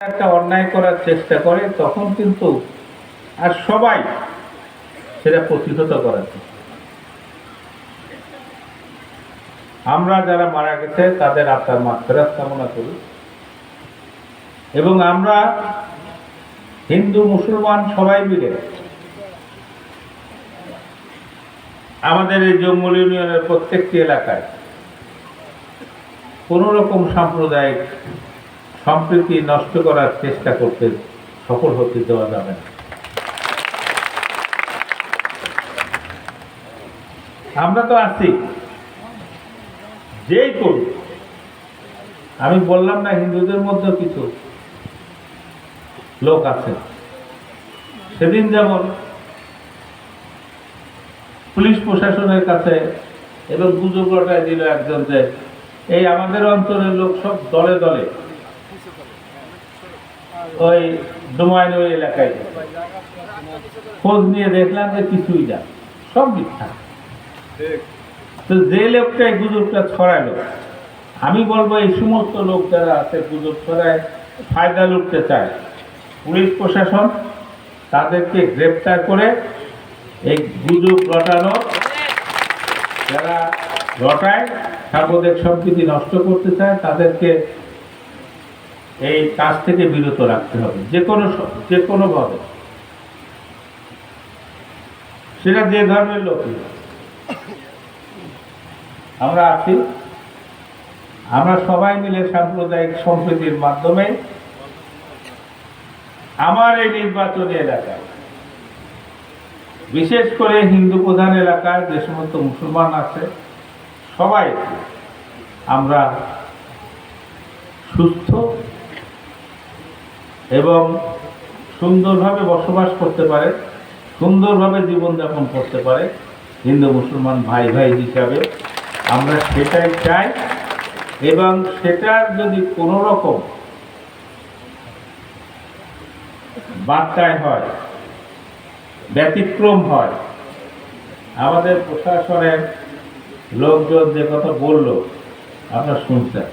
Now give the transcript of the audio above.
একটা অন্যায় করার চেষ্টা করে, তখন কিন্তু আর সবাই সেটা প্রতিহত করার আমরা যারা মারা গেছে, তাদের আত্মার মাত্রাত কামনা করি। এবং আমরা হিন্দু, মুসলমান সবাই মিলে আমাদের এই জঙ্গল ইউনিয়নের প্রত্যেকটি এলাকায় কোনো রকম সাম্প্রদায়িক সম্প্রীতি নষ্ট করার চেষ্টা করতে সফল হতে দেওয়া যাবে না। আমরা তো আছি। যেই করুক। আমি বললাম না, হিন্দুদের মধ্যে কিছু লোক আছে। সেদিন যেমন পুলিশ প্রশাসনের কাছে এবং গুজব রটায় দিল একজন যে, এই আমাদের অঞ্চলের লোক সব দলে দলে ওই ডোমাইন ওই এলাকায় খোঁজ নিয়ে দেখলাম যে কিছুই না, সব মিথ্যা। তো যে লোকটা এই গুজবটা ছড়ালো, আমি বলব এই সমস্ত লোক যারা আছে গুজব ছড়ায়, ফায়দা লুটতে চায়। পুলিশ প্রশাসন তাদেরকে গ্রেপ্তার করে এই গুজব রটানো যারা রটায় সাম্প্রদায়িক সম্প্রীতি নষ্ট করতে চায়, তাদেরকে এই কাজ থেকে বিরত রাখতে হবে, যে কোনো যে কোনোভাবে সেটা যে ধর্মের হোক। আমরা আছি আমরা সবাই মিলে সাম্প্রদায়িক সম্প্রীতির মাধ্যমে আমার এই নির্বাচনী এলাকায়, বিশেষ করে হিন্দু প্রধান এলাকায় যে সমস্ত মুসলমান আছে, সবাই আমরা সুস্থ এবং সুন্দরভাবে বসবাস করতে পারে, সুন্দরভাবে জীবনযাপন করতে পারে হিন্দু মুসলমান ভাই ভাই হিসাবে। আমরা সেটাই চাই এবং সেটার যদি কোনো রকম বার্তায় হয়, ব্যতিক্রম হয়, আমাদের প্রশাসনের লোকজন যে কথা বলল, আমরা শুনছেন